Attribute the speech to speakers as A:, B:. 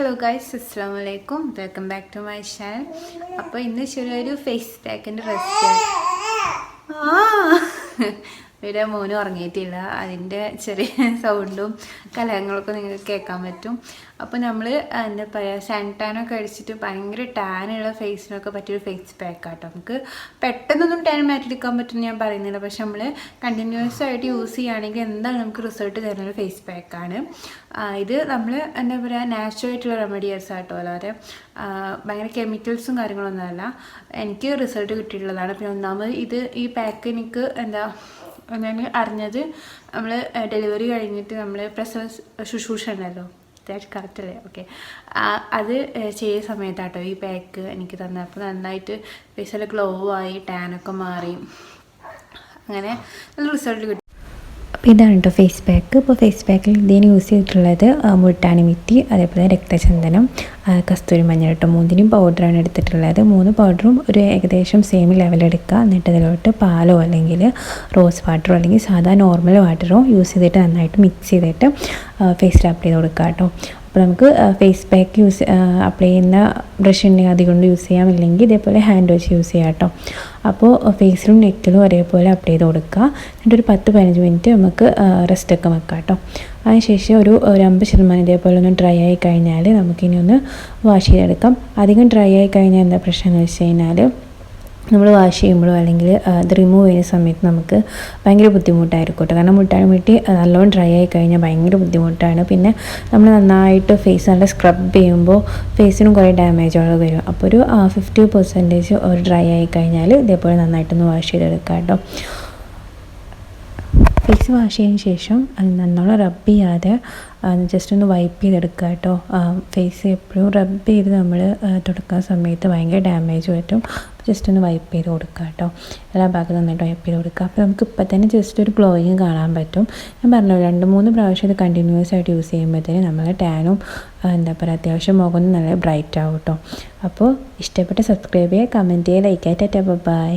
A: Hello guys അസ്സാം വലൈക്കും welcome back to my channel അപ്പോൾ ഇന്ന് ചെറിയൊരു ഫേസ് പാക്കിന്റെ റെസിപ്പി ആ. ഇവിടെ മോനും ഉറങ്ങിയിട്ടില്ല. അതിന്റെ ചെറിയ സൗണ്ടും കലഹങ്ങളൊക്കെ നിങ്ങൾക്ക് കേൾക്കാൻ പറ്റും. അപ്പോൾ നമ്മൾ എന്താ പറയുക സാനിറ്റാനൊക്കെ അടിച്ചിട്ട് ഭയങ്കര ടാനുള്ള ഫേസിനൊക്കെ പറ്റിയൊരു ഫേസ് പാക്ക് പാക്കാട്ടോ നമുക്ക് പെട്ടെന്നൊന്നും ടാൻ മാറ്റിയെടുക്കാൻ പറ്റുമെന്ന് ഞാൻ പറയുന്നില്ല. പക്ഷെ നമ്മൾ കണ്ടിന്യൂസ് ആയിട്ട് യൂസ് ചെയ്യുകയാണെങ്കിൽ എന്താണ് നമുക്ക് റിസൾട്ട് തരുന്ന ഒരു ഫേസ് പാക്കാണ് ഇത് നമ്മൾ എന്താ പറയുക നാച്ചുറൽ ആയിട്ടുള്ള റെമഡീസ് ആട്ടോ. അല്ലാതെ ഭയങ്കര കെമിക്കൽസും കാര്യങ്ങളൊന്നുമല്ല എനിക്ക് റിസൾട്ട് കിട്ടിയിട്ടുള്ളതാണ്. പിന്നെ ഒന്നാമത് ഇത് ഈ പാക്ക് എനിക്ക് എന്താ ഞാൻ അറിഞ്ഞത്. നമ്മൾ ഡെലിവറി കഴിഞ്ഞിട്ട് നമ്മൾ പ്രസവ ശുശ്രൂഷ ഉണ്ടല്ലോ. കറക്റ്റ് അല്ലേ? ഓക്കെ അത് ചെയ്യുന്ന സമയത്താട്ടോ ഈ പാക്ക് എനിക്ക് തന്നെ അപ്പോൾ നന്നായിട്ട് ഫേസിൽ ഗ്ലോ ആയി ടാനൊക്കെ മാറി. അങ്ങനെ നല്ല റിസൾട്ട് കിട്ടി.
B: അപ്പോൾ ഇതാണ് കേട്ടോ ഫേസ് പാക്ക് ഇപ്പോൾ ഫേസ് പാക്കിൽ ഇതിന് യൂസ് ചെയ്തിട്ടുള്ളത് ആ, മുൾട്ടാണി മിറ്റി അതേപോലെ രക്തചന്ദനം കസ്തൂരി മഞ്ഞൾ കേട്ടോ മൂന്നിനും പൗഡറാണ് എടുത്തിട്ടുള്ളത്. മൂന്ന് പൗഡറും ഒരു ഏകദേശം സെയിം ലെവൽ എടുക്കുക. എന്നിട്ട് അതിലോട്ട് പാലോ അല്ലെങ്കിൽ റോസ് വാട്ടറോ അല്ലെങ്കിൽ സാധാ നോർമൽ വാട്ടറോ യൂസ് ചെയ്തിട്ട് നന്നായിട്ട് മിക്സ് ചെയ്തിട്ട് ഫേസ് അപ്ലൈ ചെയ്ത് കൊടുക്കുക കേട്ടോ അപ്പോൾ നമുക്ക് ഫേസ് പാക്ക് യൂസ് അപ്ലൈ ചെയ്യുന്ന ബ്രഷ് ഉണ്ടെങ്കിൽ അതുകൊണ്ട് യൂസ് ചെയ്യാം ഇല്ലെങ്കിൽ ഇതേപോലെ ഹാൻഡ് വാഷ് യൂസ് ചെയ്യാം കേട്ടോ. അപ്പോൾ ഫേസിലും നെക്കിലും ഒരേപോലെ അപ്ലൈ ചെയ്ത് കൊടുക്കുക. എന്നിട്ട് ഒരു പത്ത് പതിനഞ്ച് മിനിറ്റ് നമുക്ക് റെസ്റ്റ് ഒക്കെ വെക്കാം കേട്ടോ. അതിനുശേഷം ഒരു ഒരു അമ്പത് ശതമാനം ഇതേപോലെ ഒന്ന് ഡ്രൈ ആയി കഴിഞ്ഞാൽ നമുക്കിനി ഒന്ന് വാഷ് ചെയ്തെടുക്കാം. അധികം ഡ്രൈ ആയി കഴിഞ്ഞാൽ എന്താ പ്രശ്നം എന്ന് വെച്ച് കഴിഞ്ഞാൽ നമ്മൾ വാഷ് ചെയ്യുമ്പോഴോ അല്ലെങ്കിൽ അത് റിമൂവ് ചെയ്യുന്ന സമയത്ത് നമുക്ക് ഭയങ്കര ബുദ്ധിമുട്ടായിരിക്കും കേട്ടോ കാരണം മുട്ടാൻ മുട്ടി നല്ലോണം ഡ്രൈ ആയി കഴിഞ്ഞാൽ ഭയങ്കര ബുദ്ധിമുട്ടാണ്. പിന്നെ നമ്മൾ നന്നായിട്ട് ഫേസ് നല്ല സ്ക്രബ് ചെയ്യുമ്പോൾ ഫേസിനും കുറേ ഡാമേജുകൾ വരും. അപ്പോൾ ഒരു ഫിഫ്റ്റി പെർസെന്റേജ് ഒരു ഡ്രൈ ആയി കഴിഞ്ഞാൽ ഇതേപോലെ നന്നായിട്ടൊന്ന് വാഷ് ചെയ്തെടുക്കാം കേട്ടോ. ഫേസ് വാഷ് ചെയ്തതിന് ശേഷം നല്ലോണം റബ്ബ് ചെയ്യാതെ ജസ്റ്റ് ഒന്ന് വൈപ്പ് ചെയ്തെടുക്കുക കേട്ടോ. ഫേസ് എപ്പോഴും റബ്ബ് ചെയ്ത് നമ്മൾ തുടക്കുന്ന സമയത്ത് ഭയങ്കര ഡാമേജ് പറ്റും. ജസ്റ്റ് ഒന്ന് വൈപ്പ് ചെയ്ത് കൊടുക്കുക കേട്ടോ. എല്ലാ ഭാഗത്തും നന്നായിട്ട് വൈപ്പ് ചെയ്ത് കൊടുക്കുക. അപ്പോൾ നമുക്ക് ഇപ്പം തന്നെ ജസ്റ്റ് ഒരു ഗ്ലോയിങ് കാണാൻ പറ്റും. ഞാൻ പറഞ്ഞു രണ്ട് മൂന്ന് പ്രാവശ്യം ഇത് കണ്ടിന്യൂസ് ആയിട്ട് യൂസ് ചെയ്യുമ്പോഴത്തേന് നമ്മളെ ടാനും എന്താ പറയുക അത്യാവശ്യം മുഖം നല്ല ബ്രൈറ്റ് ആവും കേട്ടോ. അപ്പോൾ ഇഷ്ടപ്പെട്ട സബ്സ്ക്രൈബ് ചെയ്യുക കമന്റ് ചെയ്യുക ലൈക്ക് ആയിട്ട് ബൈ